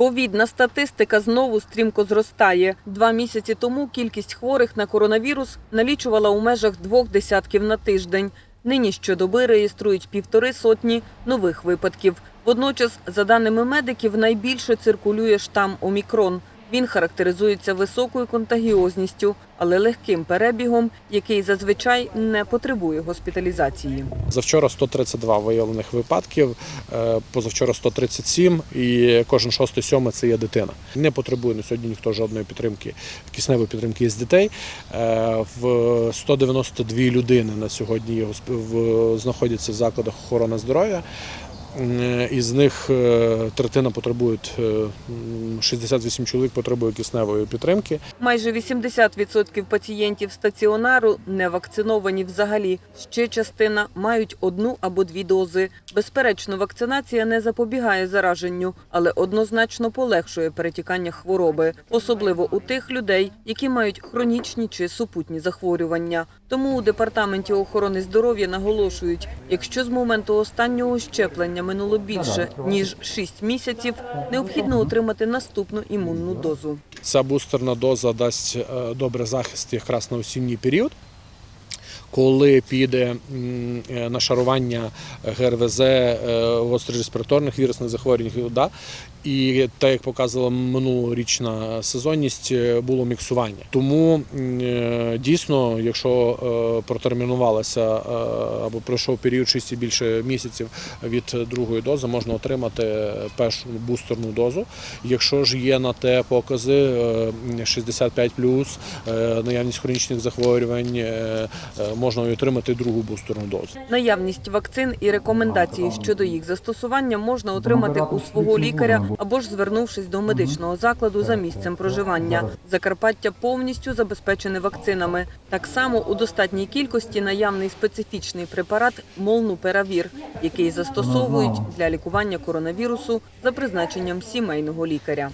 Ковідна статистика знову стрімко зростає. Два місяці тому кількість хворих на коронавірус налічувала у межах двох десятків на тиждень. Нині щодоби реєструють півтори сотні нових випадків. Водночас, за даними медиків, найбільше циркулює штам Омікрон. Він характеризується високою контагіозністю, але легким перебігом, який зазвичай не потребує госпіталізації. Завчора 132 виявлених випадків, е, позавчора 137, і кожен шостий сьомий це є дитина. Не потребує на сьогодні ніхто жодної підтримки, кисневої підтримки з дітей. Е, В 192 людини на сьогодні знаходяться в закладах охорони здоров'я. Е, Із них е, третина потребують, е, м, 68 чоловік потребує кисневої підтримки. Майже 80% пацієнтів стаціонару не вакциновані взагалі. Ще частина мають одну або дві дози. Безперечно, вакцинація не запобігає зараженню, але однозначно полегшує перетікання хвороби, особливо у тих людей, які мають хронічні чи супутні захворювання. Тому у департаменті охорони здоров'я наголошують, якщо з моменту останнього щеплення минуло більше ніж 6 місяців, необхідно отримати наступну імунну дозу. Ця бустерна доза дасть е, добрий захист якраз на осінній період. Коли піде е, нашарування ГРВЗ е, гострореспіраторних вірусних захворювань, да, і так як показувала минулорічна сезонність, е, було міксування. Тому дійсно, якщо протермінувалося або пройшов період 6 і більше місяців від другої дози, можна отримати першу бустерну дозу. Якщо ж є на те покази е, 65 е, наявність хронічних захворювань, можна отримати другу бустерну дозу. Наявність вакцин і рекомендації щодо їх застосування можна отримати у свого лікаря або ж звернувшись до медичного закладу за місцем проживання. Закарпаття повністю забезпечене вакцинами. Так само у достатній кількості наявний специфічний препарат молнупиравір, який застосовують для лікування коронавірусу за призначенням сімейного лікаря.